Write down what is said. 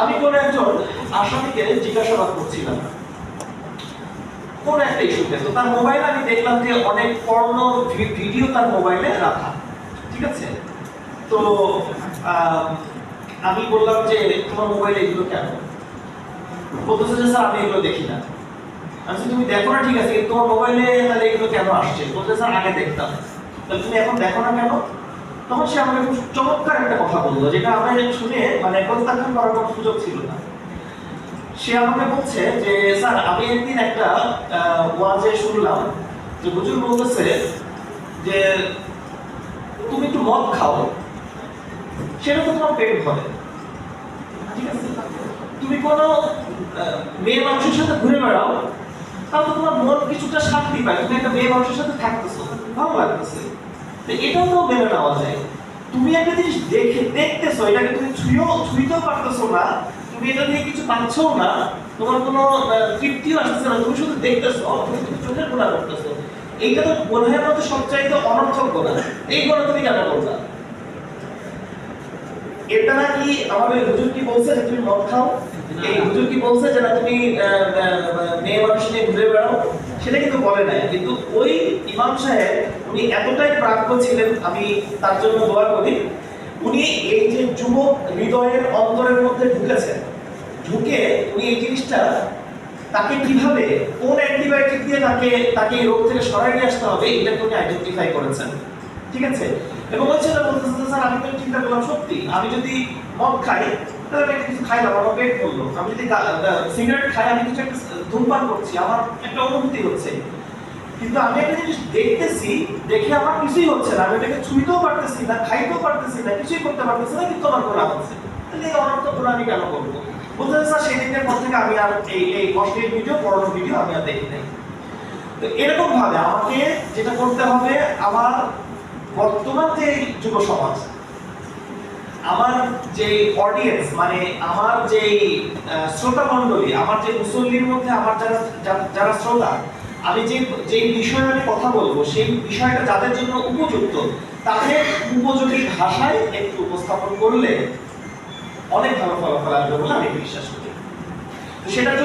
আমি কোন একজন আসামিকে জিজ্ঞাসাবাদ করছিলাম। কোন একটা ইস্যুতে। তো তার মোবাইলে আমি দেখলাম যে অনেক পর্ণ ভিডিও তার মোবাইলে রাখা। ঠিক আছে? তো আমি বললাম যে, তোমার মোবাইলে এগুলো কেন? বলতেছে যে, স্যার, আমি এগুলো দেখি না। আমি তুমি দেখো না, ঠিক আছে তোমার মোবাইলে তাহলে এগুলো কেন আসছে? বলতে স্যার, আগে দেখতাম। তাহলে তুমি এখন দেখো না কেন? তখন সে আমাকে খুব চমৎকার একটা কথা বলল, যেটা আমার শুনে মানে প্রত্যাখ্যান করার কোনো সুযোগ ছিল না। সে আমাকে বলছে যে, স্যার, আমি একদিন একটা ওয়াজে শুনলাম যে হুজুর বলতেছে যে, তুমি একটু মদ খাও, সেটা তো তোমার পেট ভরে। ঠিক আছে? তুমি কোনো মেয়ে মানুষের সাথে ঘুরে বেড়াও, তাহলে তোমার মন কিছুটা শান্তি পায়। তুমি একটা মেয়ে মানুষের সাথে থাকতেছো, ভালো লাগতেছে। তো এটাও তো মেনে নেওয়া যায় তুমি একটা জিনিস দেখে দেখতেছো, এটাকে তুমি ছুঁয়েও ছুঁইতেও পারতেছো না। তুমি এটা দিয়ে কিছু পাচ্ছো না। তোমার কোনো তৃপ্তিও আসতেছে না। তুমি শুধু দেখতেছো, তুমি শুধু চোখের গোলা করতেছো। এইটা তো বোধহয় মধ্যে সবচাইতে অনর্থক গোলা এই গোলা তুমি কেন করবা এটা নাকি আমাদের হুজুর কি বলছে যে তুমি মদ খাও? এই হুজুর কি বলছে যে না তুমি মেয়ে মানুষ নিয়ে ঘুরে বেড়াও? সেটা কিন্তু বলে নাই, কিন্তু ওই ইমাম সাহেব উনি এতটাই প্রাজ্ঞ ছিলেন, আমি তার জন্য দোয়া করি, উনি এই যে যুবক হৃদয়ের অন্তরের মধ্যে ঢুকেছেন, ঢুকে উনি এই জিনিসটা তাকে কীভাবে, কোন অ্যান্টিবায়োটিক দিয়ে তাকে তাকে এই রোগ থেকে সরাই নিয়ে আসতে হবে এটাকে উনি আইডেন্টিফাই করেছেন, ঠিক আছে? এবং ওই স্যার, আমি তো চিন্তা করলাম সত্যি, আমি যদি মদ খাই তাহলে আমি কিছু খাইলাম আমার পেট আমি যদি সিগারেট খাই, আমি কিছু একটা ধূমপান করছি, আমার একটা অনুভূতি হচ্ছে। কিন্তু আমি একটা জিনিস দেখতেছি, দেখে আমার কিছুই হচ্ছে না। আমি এটাকে ছুঁইতেও পারতেছি না, খাইতেও পারতেছি না, কিছুই করতে পারতেছি না, কিন্তু আমার গোলা হচ্ছে তাহলে গোলা আমি কেন করব? পর থেকে আমি আর এই এই ভিডিও, পড়ানোর ভিডিও আমি আর দেখি নাই। তো এরকম ভাবে আমাকে যেটা করতে হবে, আমার বর্তমান যে যুব সমাজ আমার যে অডিয়েন্স মানে আমার যে শ্রোতা মণ্ডলী আমার যে মুসল্লির মধ্যে আমার যারা যারা শ্রোতা, আমি যে যে বিষয়ে আমি কথা বলব, সেই বিষয়টা যাদের জন্য উপযুক্ত, তাদের উপযোগী ভাষায় একটু উপস্থাপন করলে অনেক ভালো ফলাফল আসবে বলে আমি বিশ্বাস করি। তো